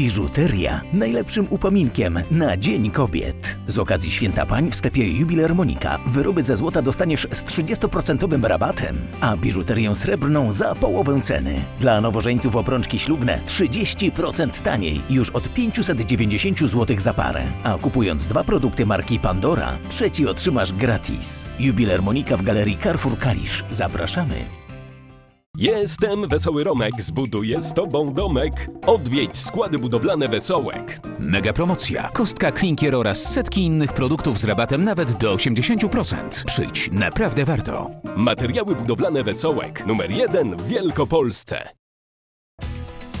Biżuteria najlepszym upominkiem na Dzień Kobiet. Z okazji Święta Pań w sklepie Jubiler Monika wyroby ze złota dostaniesz z 30% rabatem, a biżuterię srebrną za połowę ceny. Dla nowożeńców obrączki ślubne 30% taniej, już od 590 zł za parę. A kupując dwa produkty marki Pandora, trzeci otrzymasz gratis. Jubiler Monika w galerii Carrefour Kalisz. Zapraszamy. Jestem Wesoły Romek, zbuduję z Tobą domek. Odwiedź składy budowlane Wesołek. Mega promocja. Kostka klinkier oraz setki innych produktów z rabatem nawet do 80%. Przyjdź, naprawdę warto. Materiały budowlane Wesołek, numer jeden w Wielkopolsce.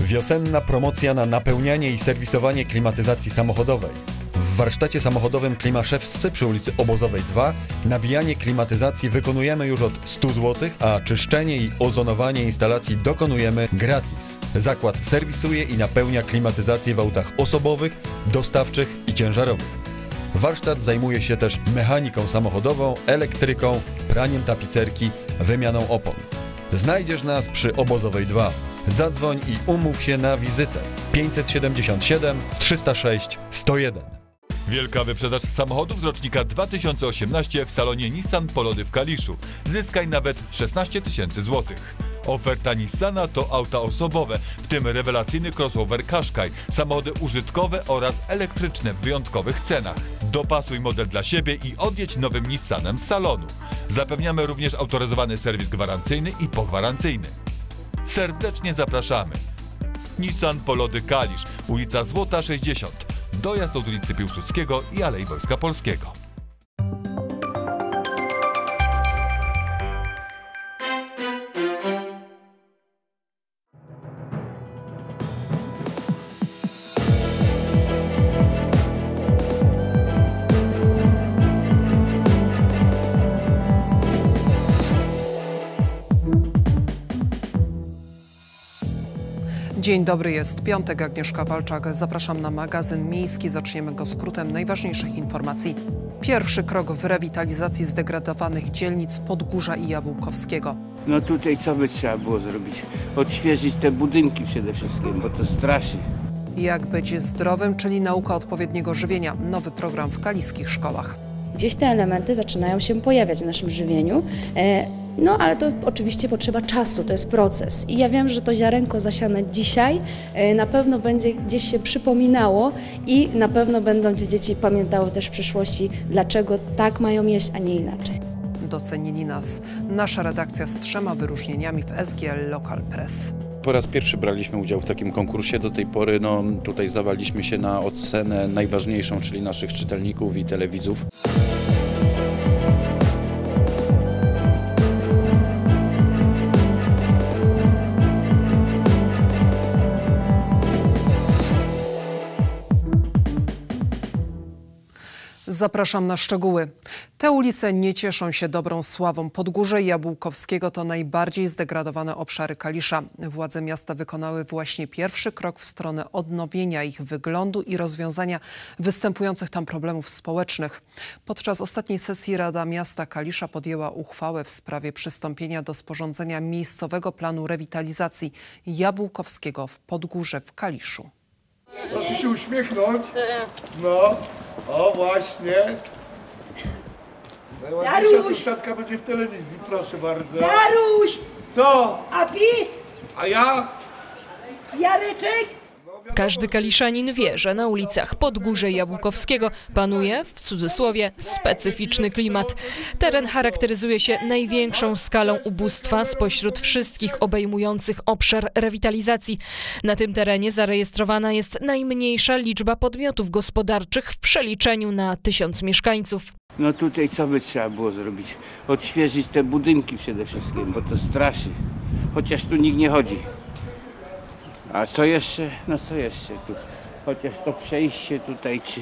Wiosenna promocja na napełnianie i serwisowanie klimatyzacji samochodowej. W warsztacie samochodowym Klimaszewscy przy ulicy Obozowej 2 nabijanie klimatyzacji wykonujemy już od 100 zł, a czyszczenie i ozonowanie instalacji dokonujemy gratis. Zakład serwisuje i napełnia klimatyzację w autach osobowych, dostawczych i ciężarowych. Warsztat zajmuje się też mechaniką samochodową, elektryką, praniem tapicerki, wymianą opon. Znajdziesz nas przy Obozowej 2. Zadzwoń i umów się na wizytę 577 306 101. Wielka wyprzedaż samochodów z rocznika 2018 w salonie Nissan Polody w Kaliszu. Zyskaj nawet 16 tysięcy złotych. Oferta Nissana to auta osobowe, w tym rewelacyjny crossover Qashqai, samochody użytkowe oraz elektryczne w wyjątkowych cenach. Dopasuj model dla siebie i odjedź nowym Nissanem z salonu. Zapewniamy również autoryzowany serwis gwarancyjny i pogwarancyjny. Serdecznie zapraszamy. Nissan Polody Kalisz, ulica Złota 60. Dojazd od ulicy Piłsudskiego i Alei Wojska Polskiego. Dzień dobry, jest piątek, Agnieszka Walczak. Zapraszam na magazyn miejski. Zaczniemy go skrótem najważniejszych informacji. Pierwszy krok w rewitalizacji zdegradowanych dzielnic Podgórza i Jabłkowskiego. No tutaj co by trzeba było zrobić? Odświeżyć te budynki przede wszystkim, bo to straszy. Jak być zdrowym, czyli nauka odpowiedniego żywienia. Nowy program w kaliskich szkołach. Gdzieś te elementy zaczynają się pojawiać w naszym żywieniu. No ale to oczywiście potrzeba czasu, to jest proces. I ja wiem, że to ziarenko zasiane dzisiaj e, na pewno będzie gdzieś się przypominało i na pewno będą te dzieci pamiętały też w przyszłości, dlaczego tak mają jeść, a nie inaczej. Docenili nas nasza redakcja z trzema wyróżnieniami w SGL Local Press. Po raz pierwszy braliśmy udział w takim konkursie. Do tej pory no, tutaj zdawaliśmy się na ocenę najważniejszą, czyli naszych czytelników i telewidzów. Zapraszam na szczegóły. Te ulice nie cieszą się dobrą sławą. Podgórze Jabłkowskiego to najbardziej zdegradowane obszary Kalisza. Władze miasta wykonały właśnie pierwszy krok w stronę odnowienia ich wyglądu i rozwiązania występujących tam problemów społecznych. Podczas ostatniej sesji Rada Miasta Kalisza podjęła uchwałę w sprawie przystąpienia do sporządzenia miejscowego planu rewitalizacji Jabłkowskiego w Podgórze w Kaliszu. Proszę się uśmiechnąć. No, o właśnie. Najładniejsza Daruś! sąsiadka będzie w telewizji, proszę bardzo. Daruś! Co? A PiS? A ja? Jareczek? Każdy kaliszanin wie, że na ulicach Podgórze Jabłkowskiego panuje, w cudzysłowie, specyficzny klimat. Teren charakteryzuje się największą skalą ubóstwa spośród wszystkich obejmujących obszar rewitalizacji. Na tym terenie zarejestrowana jest najmniejsza liczba podmiotów gospodarczych w przeliczeniu na tysiąc mieszkańców. No tutaj co by trzeba było zrobić? Odświeżyć te budynki przede wszystkim, bo to straszy. Chociaż tu nikt nie chodzi. A co jeszcze? No co jeszcze tu? Chociaż to przejście tutaj, czy,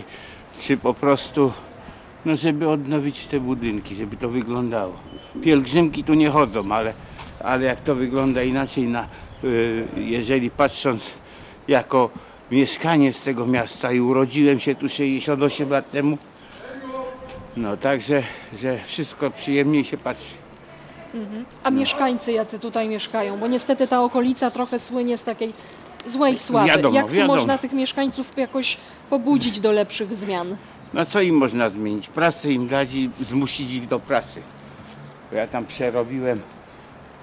czy po prostu, no żeby odnowić te budynki, żeby to wyglądało. Pielgrzymki tu nie chodzą, ale, ale jak to wygląda inaczej, na, y, jeżeli patrząc jako mieszkaniec tego miasta i urodziłem się tu 68 lat temu, no także, że wszystko przyjemniej się patrzy. A mieszkańcy jacy tutaj mieszkają? Bo niestety ta okolica trochę słynie z takiej złej sławy. Wiadomo, Jak tu wiadomo. można tych mieszkańców jakoś pobudzić do lepszych zmian? No co im można zmienić? Pracę im dać i zmusić ich do pracy. Bo ja tam przerobiłem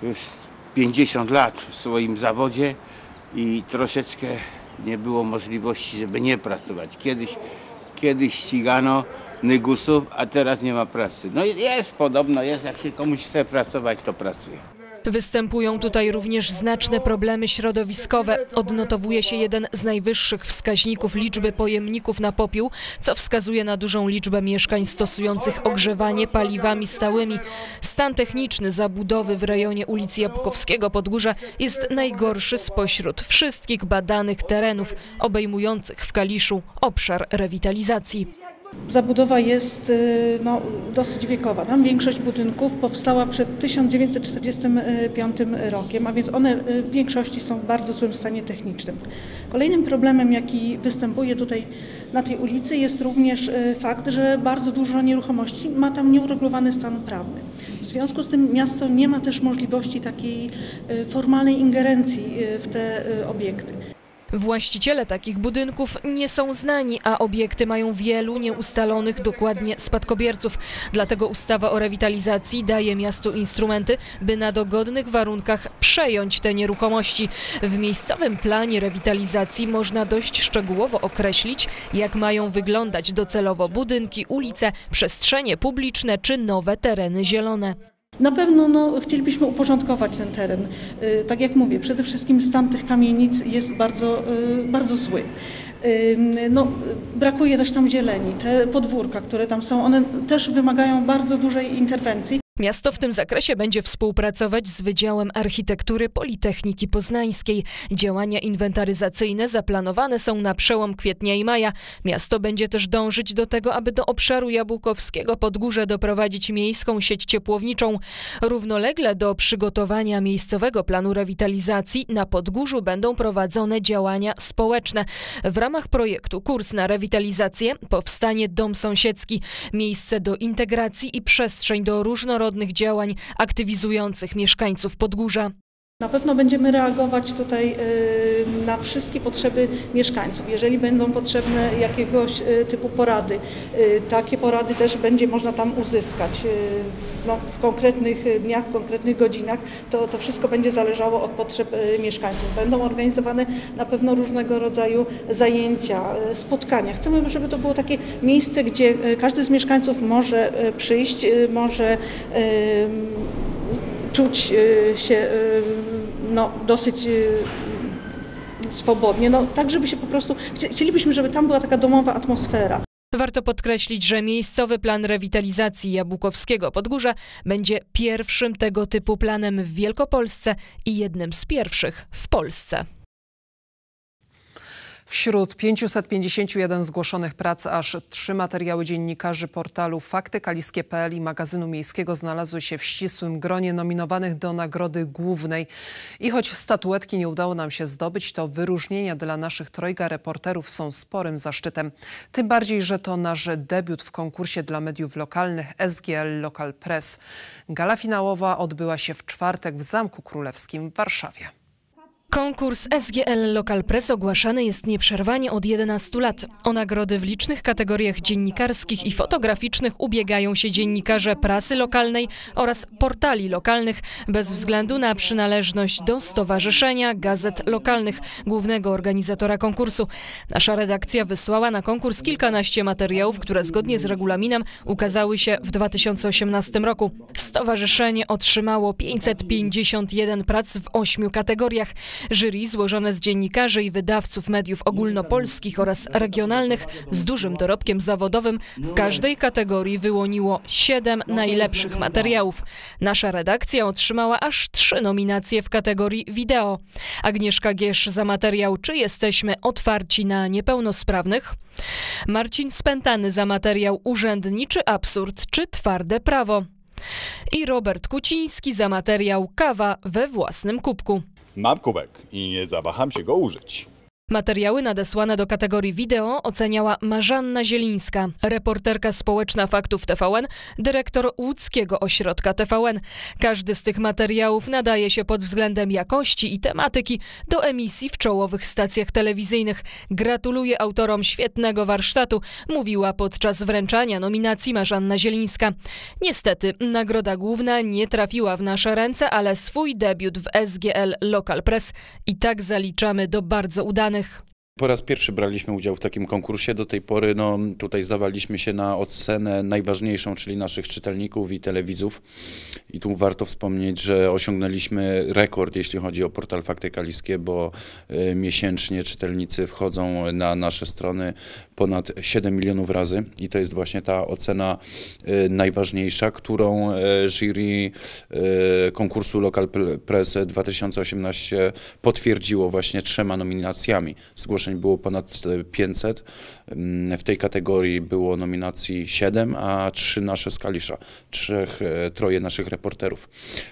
już 50 lat w swoim zawodzie i troszeczkę nie było możliwości, żeby nie pracować. Kiedyś, kiedyś ścigano nygusów, a teraz nie ma pracy. No jest podobno, jest, jak się komuś chce pracować, to pracuje. Występują tutaj również znaczne problemy środowiskowe. Odnotowuje się jeden z najwyższych wskaźników liczby pojemników na popiół, co wskazuje na dużą liczbę mieszkań stosujących ogrzewanie paliwami stałymi. Stan techniczny zabudowy w rejonie ulicy Jabłkowskiego Podgórza jest najgorszy spośród wszystkich badanych terenów obejmujących w Kaliszu obszar rewitalizacji. Zabudowa jest y, no, dosyć wiekowa. Tam większość budynków powstała przed 1945 rokiem, a więc one y, w większości są w bardzo złym stanie technicznym. Kolejnym problemem, jaki występuje tutaj na tej ulicy jest również y, fakt, że bardzo dużo nieruchomości ma tam nieuregulowany stan prawny. W związku z tym miasto nie ma też możliwości takiej formalnej ingerencji w te obiekty. Właściciele takich budynków nie są znani, a obiekty mają wielu nieustalonych dokładnie spadkobierców. Dlatego ustawa o rewitalizacji daje miastu instrumenty, by na dogodnych warunkach przejąć te nieruchomości. W miejscowym planie rewitalizacji można dość szczegółowo określić, jak mają wyglądać docelowo budynki, ulice, przestrzenie publiczne czy nowe tereny zielone. Na pewno no, chcielibyśmy uporządkować ten teren. Y, Tak jak mówię, przede wszystkim stan tych kamienic jest bardzo, y, bardzo zły. No, brakuje też tam zieleni. Te podwórka, które tam są, one też wymagają bardzo dużej interwencji. Miasto w tym zakresie będzie współpracować z Wydziałem Architektury Politechniki Poznańskiej. Działania inwentaryzacyjne zaplanowane są na przełom kwietnia i maja. Miasto będzie też dążyć do tego, aby do obszaru Jabłkowskiego Podgórze doprowadzić miejską sieć ciepłowniczą. Równolegle do przygotowania miejscowego planu rewitalizacji na Podgórzu będą prowadzone działania społeczne. W ramach projektu Kurs na rewitalizację powstanie dom sąsiedzki, miejsce do integracji i przestrzeń do różnorodnych działań aktywizujących mieszkańców Podgórza. Na pewno będziemy reagować tutaj y, na wszystkie potrzeby mieszkańców. Jeżeli będą potrzebne jakiegoś y, typu porady, y, takie porady też będzie można tam uzyskać no, w konkretnych dniach, w konkretnych godzinach. To, to wszystko będzie zależało od potrzeb mieszkańców. Będą organizowane na pewno różnego rodzaju zajęcia, spotkania. Chcemy, żeby to było takie miejsce, gdzie każdy z mieszkańców może przyjść, może czuć y, się y, no, dosyć y, swobodnie, no, tak żeby się po prostu, chci- chcielibyśmy, żeby tam była taka domowa atmosfera. Warto podkreślić, że miejscowy plan rewitalizacji Jabłkowskiego Podgórza będzie pierwszym tego typu planem w Wielkopolsce i jednym z pierwszych w Polsce. Wśród 551 zgłoszonych prac aż trzy materiały dziennikarzy portalu faktykaliskie.pl i magazynu miejskiego znalazły się w ścisłym gronie nominowanych do nagrody głównej. I choć statuetki nie udało nam się zdobyć, to wyróżnienia dla naszych trojga reporterów są sporym zaszczytem. Tym bardziej, że to nasz debiut w konkursie dla mediów lokalnych SGL Local Press. Gala finałowa odbyła się w czwartek w Zamku Królewskim w Warszawie. Konkurs SGL Local Press ogłaszany jest nieprzerwanie od 11 lat. O nagrody w licznych kategoriach dziennikarskich i fotograficznych ubiegają się dziennikarze prasy lokalnej oraz portali lokalnych bez względu na przynależność do stowarzyszenia gazet lokalnych, głównego organizatora konkursu. Nasza redakcja wysłała na konkurs kilkanaście materiałów, które zgodnie z regulaminem ukazały się w 2018 roku. Stowarzyszenie otrzymało 551 prac w ośmiu kategoriach. Jury złożone z dziennikarzy i wydawców mediów ogólnopolskich oraz regionalnych z dużym dorobkiem zawodowym w każdej kategorii wyłoniło siedem najlepszych materiałów. Nasza redakcja otrzymała aż trzy nominacje w kategorii wideo. Agnieszka Giesz za materiał Czy jesteśmy otwarci na niepełnosprawnych? Marcin Spętany za materiał Urzędniczy absurd czy twarde prawo? I Robert Kuciński za materiał Kawa we własnym kubku. Mam kubek i nie zawaham się go użyć. Materiały nadesłane do kategorii wideo oceniała Marzanna Zielińska, reporterka społeczna Faktów TVN, dyrektor łódzkiego ośrodka TVN. Każdy z tych materiałów nadaje się pod względem jakości i tematyki do emisji w czołowych stacjach telewizyjnych. Gratuluję autorom świetnego warsztatu, mówiła podczas wręczania nominacji Marzanna Zielińska. Niestety, nagroda główna nie trafiła w nasze ręce, ale swój debiut w SGL Local Press i tak zaliczamy do bardzo udanych. данных. Po raz pierwszy braliśmy udział w takim konkursie. Do tej pory no, tutaj zdawaliśmy się na ocenę najważniejszą, czyli naszych czytelników i telewidzów. I tu warto wspomnieć, że osiągnęliśmy rekord, jeśli chodzi o portal Fakty Kaliskie, bo y, miesięcznie czytelnicy wchodzą na nasze strony ponad 7 milionów razy. I to jest właśnie ta ocena y, najważniejsza, którą y, jury y, konkursu Local Press 2018 potwierdziło właśnie trzema nominacjami. Zgłoszeń było ponad 500. W tej kategorii było nominacji 7, a 3 nasze z Kalisza, trzech, e, troje naszych reporterów.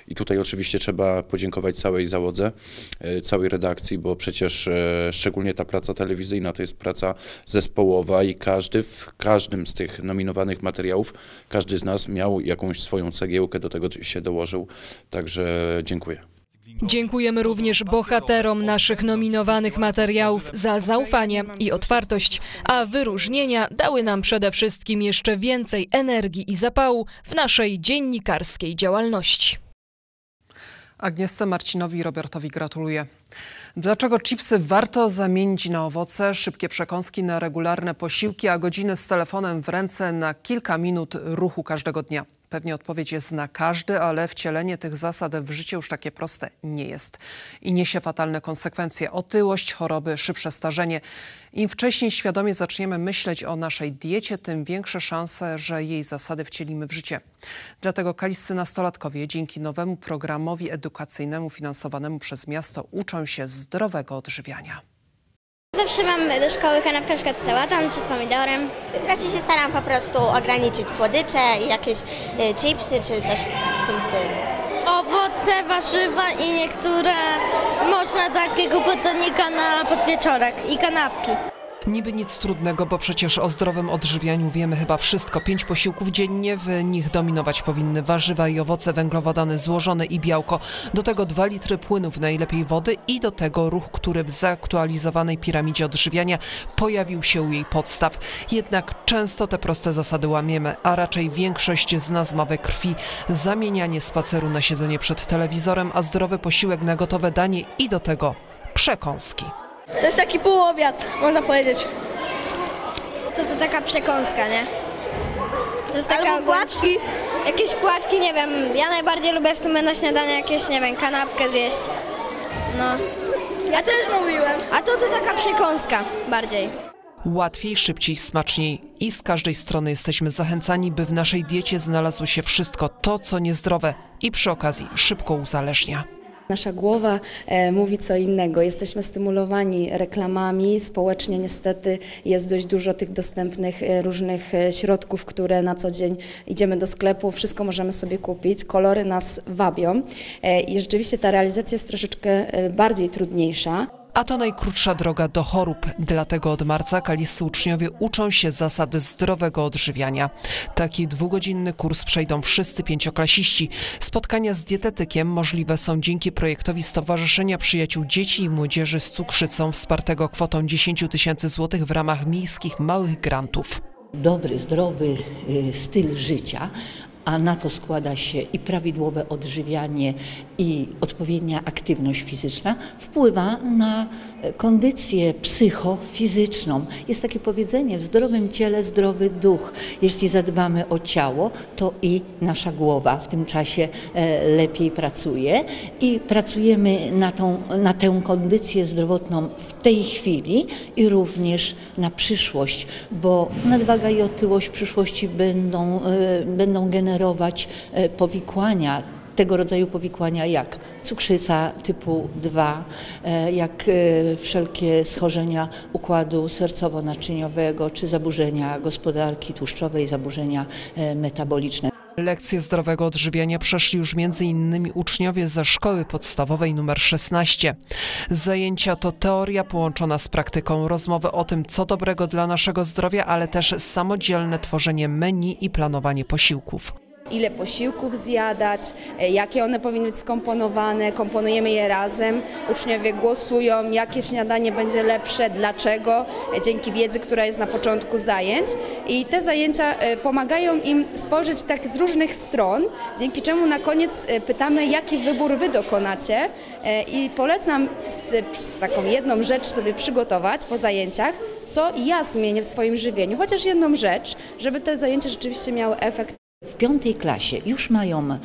I tutaj oczywiście trzeba podziękować całej załodze, e, całej redakcji, bo przecież e, szczególnie ta praca telewizyjna to jest praca zespołowa i każdy w każdym z tych nominowanych materiałów, każdy z nas miał jakąś swoją cegiełkę, do tego się dołożył. Także dziękuję. Dziękujemy również bohaterom naszych nominowanych materiałów za zaufanie i otwartość, a wyróżnienia dały nam przede wszystkim jeszcze więcej energii i zapału w naszej dziennikarskiej działalności. Agnieszce Marcinowi i Robertowi gratuluję. Dlaczego chipsy warto zamienić na owoce, szybkie przekąski na regularne posiłki, a godziny z telefonem w ręce na kilka minut ruchu każdego dnia? Pewnie odpowiedź jest na każdy, ale wcielenie tych zasad w życie już takie proste nie jest. I niesie fatalne konsekwencje. Otyłość, choroby, szybsze starzenie. Im wcześniej świadomie zaczniemy myśleć o naszej diecie, tym większe szanse, że jej zasady wcielimy w życie. Dlatego kaliscy nastolatkowie dzięki nowemu programowi edukacyjnemu finansowanemu przez miasto uczą się zdrowego odżywiania. Zawsze mam do szkoły kanapkę na przykład z sałatą czy z pomidorem. Raczej się staram po prostu ograniczyć słodycze i jakieś y, chipsy czy coś w tym stylu. Owoce, warzywa i niektóre można takiego batonika na podwieczorek i kanapki. Niby nic trudnego, bo przecież o zdrowym odżywianiu wiemy chyba wszystko. Pięć posiłków dziennie, w nich dominować powinny warzywa i owoce, węglowodany złożone i białko. Do tego dwa litry płynów, najlepiej wody i do tego ruch, który w zaktualizowanej piramidzie odżywiania pojawił się u jej podstaw. Jednak często te proste zasady łamiemy, a raczej większość z nas ma we krwi zamienianie spaceru na siedzenie przed telewizorem, a zdrowy posiłek na gotowe danie i do tego przekąski. To jest taki półobiad, można powiedzieć. To to taka przekąska, nie? To jest Albo taka płatki. Jakieś płatki, nie wiem. Ja najbardziej lubię w sumie na śniadanie jakieś, nie wiem, kanapkę zjeść. No. Ja też mówiłem. A to to taka przekąska bardziej. Łatwiej, szybciej, smaczniej i z każdej strony jesteśmy zachęcani, by w naszej diecie znalazło się wszystko to, co niezdrowe i przy okazji szybko uzależnia. Nasza głowa e, mówi co innego. Jesteśmy stymulowani reklamami. Społecznie niestety jest dość dużo tych dostępnych e, różnych e, środków, które na co dzień idziemy do sklepu, wszystko możemy sobie kupić. Kolory nas wabią i rzeczywiście ta realizacja jest troszeczkę bardziej trudniejsza. A to najkrótsza droga do chorób. Dlatego od marca kaliscy uczniowie uczą się zasady zdrowego odżywiania. Taki dwugodzinny kurs przejdą wszyscy pięcioklasiści. Spotkania z dietetykiem możliwe są dzięki projektowi Stowarzyszenia Przyjaciół Dzieci i Młodzieży z Cukrzycą wspartego kwotą 10 tysięcy złotych w ramach miejskich małych grantów. Dobry, zdrowy y, styl życia, a na to składa się i prawidłowe odżywianie, i odpowiednia aktywność fizyczna, wpływa na e, kondycję psychofizyczną. Jest takie powiedzenie: w zdrowym ciele zdrowy duch. Jeśli zadbamy o ciało, to i nasza głowa w tym czasie e, lepiej pracuje i pracujemy na, tą, na tę kondycję zdrowotną w tej chwili i również na przyszłość, bo nadwaga i otyłość w przyszłości będą, e, będą generować e, powikłania tego rodzaju powikłania jak cukrzyca typu 2, e, jak wszelkie schorzenia układu sercowo-naczyniowego czy zaburzenia gospodarki tłuszczowej, zaburzenia metaboliczne. Lekcje zdrowego odżywiania przeszli już m.in. uczniowie ze szkoły podstawowej nr 16. Zajęcia to teoria połączona z praktyką, rozmowy o tym, co dobrego dla naszego zdrowia, ale też samodzielne tworzenie menu i planowanie posiłków. Ile posiłków zjadać, e, jakie one powinny być skomponowane, komponujemy je razem, uczniowie głosują, jakie śniadanie będzie lepsze, dlaczego, e, dzięki wiedzy, która jest na początku zajęć. I te zajęcia e, pomagają im spojrzeć tak z różnych stron, dzięki czemu na koniec pytamy, jaki wybór wy dokonacie i polecam z taką jedną rzecz sobie przygotować po zajęciach, co ja zmienię w swoim żywieniu, chociaż jedną rzecz, żeby te zajęcia rzeczywiście miały efekt. W piątej klasie już mają e,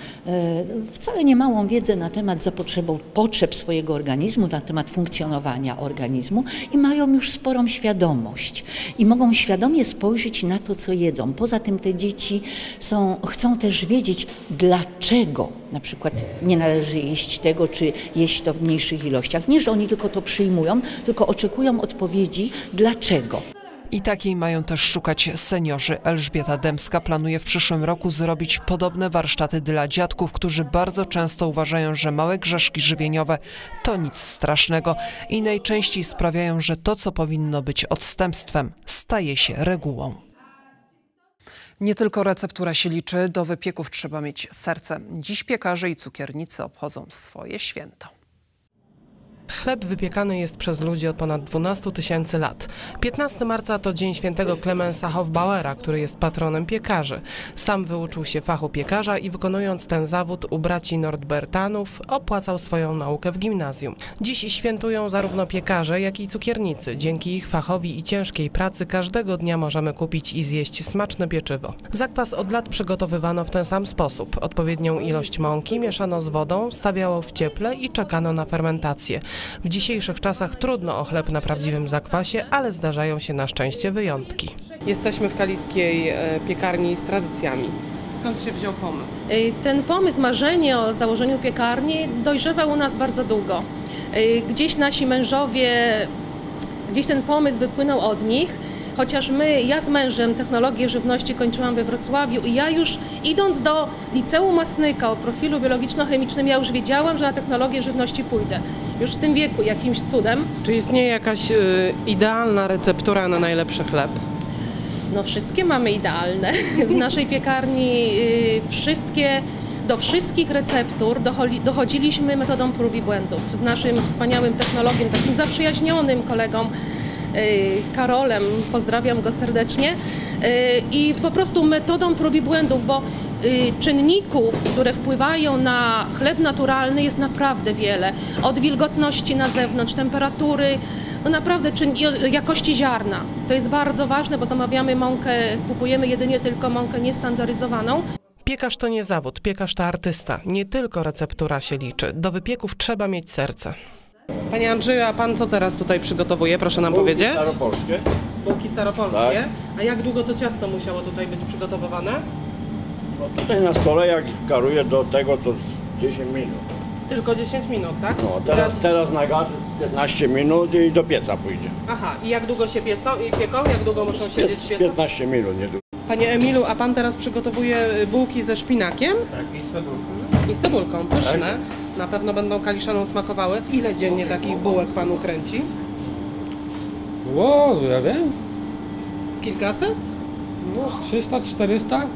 wcale nie małą wiedzę na temat zapotrzeb, potrzeb swojego organizmu, na temat funkcjonowania organizmu i mają już sporą świadomość i mogą świadomie spojrzeć na to, co jedzą. Poza tym te dzieci są, chcą też wiedzieć, dlaczego na przykład nie należy jeść tego, czy jeść to w mniejszych ilościach. Nie, że oni tylko to przyjmują, tylko oczekują odpowiedzi, dlaczego. I takiej mają też szukać seniorzy. Elżbieta Dębska planuje w przyszłym roku zrobić podobne warsztaty dla dziadków, którzy bardzo często uważają, że małe grzeszki żywieniowe to nic strasznego i najczęściej sprawiają, że to, co powinno być odstępstwem, staje się regułą. Nie tylko receptura się liczy, do wypieków trzeba mieć serce. Dziś piekarze i cukiernicy obchodzą swoje święto. Chleb wypiekany jest przez ludzi od ponad 12 tysięcy lat. 15 marca to dzień świętego Klemensa Hofbauera, który jest patronem piekarzy. Sam wyuczył się fachu piekarza i wykonując ten zawód u braci Nordbertanów opłacał swoją naukę w gimnazjum. Dziś świętują zarówno piekarze, jak i cukiernicy. Dzięki ich fachowi i ciężkiej pracy każdego dnia możemy kupić i zjeść smaczne pieczywo. Zakwas od lat przygotowywano w ten sam sposób. Odpowiednią ilość mąki mieszano z wodą, stawiało w cieple i czekano na fermentację. W dzisiejszych czasach trudno o chleb na prawdziwym zakwasie, ale zdarzają się na szczęście wyjątki. Jesteśmy w kaliskiej e, piekarni z tradycjami. Skąd się wziął pomysł? Y, Ten pomysł, marzenie o założeniu piekarni dojrzewał u nas bardzo długo. Y, Gdzieś nasi mężowie, gdzieś ten pomysł wypłynął od nich, chociaż my, ja z mężem technologię żywności kończyłam we Wrocławiu i ja już idąc do liceum Masnyka o profilu biologiczno-chemicznym, ja już wiedziałam, że na technologię żywności pójdę. Już w tym wieku jakimś cudem. Czy istnieje jakaś y, idealna receptura na najlepszy chleb? No wszystkie mamy idealne. W naszej piekarni y, wszystkie, do wszystkich receptur dochodzi, dochodziliśmy metodą prób i błędów. Z naszym wspaniałym technologiem, takim zaprzyjaźnionym kolegą Karolem, pozdrawiam go serdecznie. Y, I po prostu metodą prób i błędów, bo y, czynników, które wpływają na chleb naturalny jest naprawdę wiele. Od wilgotności na zewnątrz, temperatury, no naprawdę czyn, jakości ziarna. To jest bardzo ważne, bo zamawiamy mąkę, kupujemy jedynie tylko mąkę niestandaryzowaną. Piekarz to nie zawód, piekarz to artysta. Nie tylko receptura się liczy. Do wypieków trzeba mieć serce. Panie Andrzeju, a pan co teraz tutaj przygotowuje? Proszę nam powiedzieć. Staropolskie. Bułki staropolskie. Tak. A jak długo to ciasto musiało tutaj być przygotowywane? No tutaj na stole jak karuję do tego to z 10 minut. Tylko 10 minut, tak? No teraz, teraz na gaz z 15 minut i do pieca pójdzie. Aha, i jak długo się piecą, i pieką? Jak długo muszą siedzieć w Z piecu? 15 minut, nie długo. Panie Emilu, a pan teraz przygotowuje y, bułki ze szpinakiem? Tak, i z cebulką. I z cebulką, pyszne. Tak. Na pewno będą kaliszaną smakowały. Ile dziennie takich bułek panu kręci? Ło, ja wiem. Z kilkaset? No z 300, 400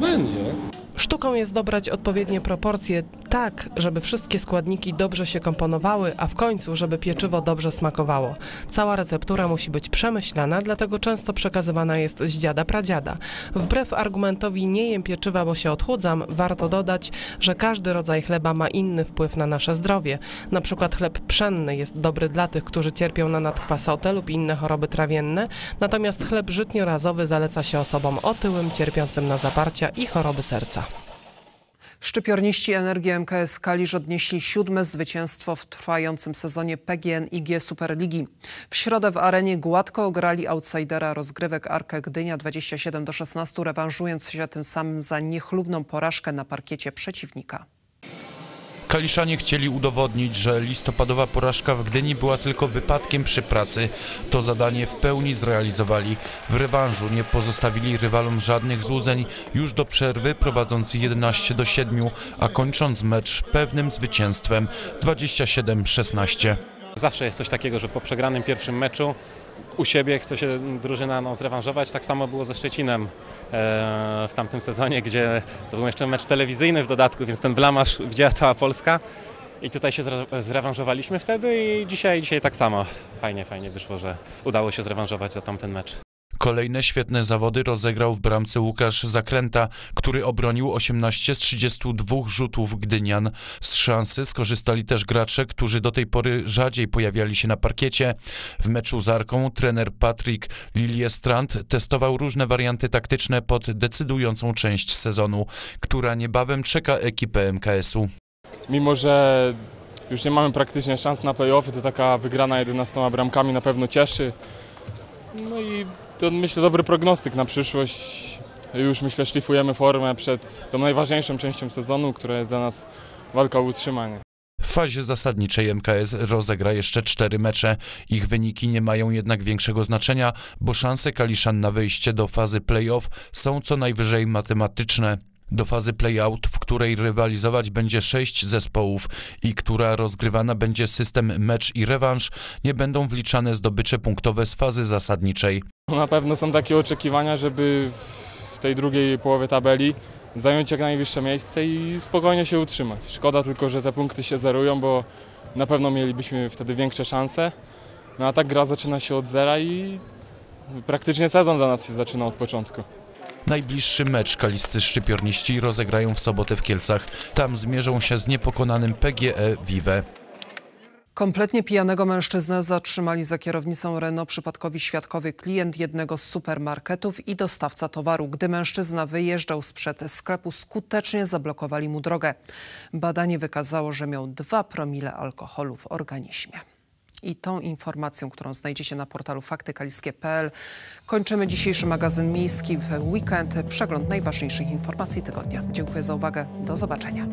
będzie. Sztuką jest dobrać odpowiednie proporcje tak, żeby wszystkie składniki dobrze się komponowały, a w końcu, żeby pieczywo dobrze smakowało. Cała receptura musi być przemyślana, dlatego często przekazywana jest z dziada pradziada. Wbrew argumentowi nie jem pieczywa, bo się odchudzam, warto dodać, że każdy rodzaj chleba ma inny wpływ na nasze zdrowie. Na przykład chleb pszenny jest dobry dla tych, którzy cierpią na nadkwasotę lub inne choroby trawienne, natomiast chleb żytniorazowy zaleca się osobom otyłym, cierpiącym na zaparcia i choroby serca. Szczypiorniści Energii MKS Kalisz odnieśli siódme zwycięstwo w trwającym sezonie PGNiG Superligi. W środę w arenie gładko ograli outsidera rozgrywek Arkę Gdynia 27 do 16, rewanżując się tym samym za niechlubną porażkę na parkiecie przeciwnika. Kaliszanie chcieli udowodnić, że listopadowa porażka w Gdyni była tylko wypadkiem przy pracy. To zadanie w pełni zrealizowali. W rewanżu nie pozostawili rywalom żadnych złudzeń już do przerwy prowadząc 11 do 7, a kończąc mecz pewnym zwycięstwem 27-16. Zawsze jest coś takiego, że po przegranym pierwszym meczu u siebie chce się drużyna no, zrewanżować. Tak samo było ze Szczecinem e, w tamtym sezonie, gdzie to był jeszcze mecz telewizyjny w dodatku, więc ten blamasz widziała cała Polska. I tutaj się zre- zrewanżowaliśmy wtedy i dzisiaj, dzisiaj tak samo. Fajnie, fajnie wyszło, że udało się zrewanżować za tamten mecz. Kolejne świetne zawody rozegrał w bramce Łukasz Zakręta, który obronił 18 z 32 rzutów Gdynian. Z szansy skorzystali też gracze, którzy do tej pory rzadziej pojawiali się na parkiecie. W meczu z Arką trener Patryk Liliestrand testował różne warianty taktyczne pod decydującą część sezonu, która niebawem czeka ekipę MKS-u. Mimo, że już nie mamy praktycznie szans na play-offy, to taka wygrana 11 bramkami na pewno cieszy. No i to myślę dobry prognostyk na przyszłość. Już myślę szlifujemy formę przed tą najważniejszą częścią sezonu, która jest dla nas walka o utrzymanie. W fazie zasadniczej MKS rozegra jeszcze cztery mecze. Ich wyniki nie mają jednak większego znaczenia, bo szanse Kaliszan na wejście do fazy play-off są co najwyżej matematyczne. Do fazy play-out, w której rywalizować będzie sześć zespołów i która rozgrywana będzie system mecz i rewanż, nie będą wliczane zdobycze punktowe z fazy zasadniczej. Na pewno są takie oczekiwania, żeby w tej drugiej połowie tabeli zająć jak najwyższe miejsce i spokojnie się utrzymać. Szkoda tylko, że te punkty się zerują, bo na pewno mielibyśmy wtedy większe szanse. No a tak gra zaczyna się od zera i praktycznie sezon dla nas się zaczyna od początku. Najbliższy mecz kaliscy szczypiorniści rozegrają w sobotę w Kielcach. Tam zmierzą się z niepokonanym PGE Vive. Kompletnie pijanego mężczyznę zatrzymali za kierownicą Renault przypadkowi świadkowy klient jednego z supermarketów i dostawca towaru. Gdy mężczyzna wyjeżdżał sprzed sklepu, skutecznie zablokowali mu drogę. Badanie wykazało, że miał 2 promile alkoholu w organizmie. I tą informacją, którą znajdziecie na portalu faktykaliskie.pl kończymy dzisiejszy magazyn miejski w weekend. Przegląd najważniejszych informacji tygodnia. Dziękuję za uwagę. Do zobaczenia.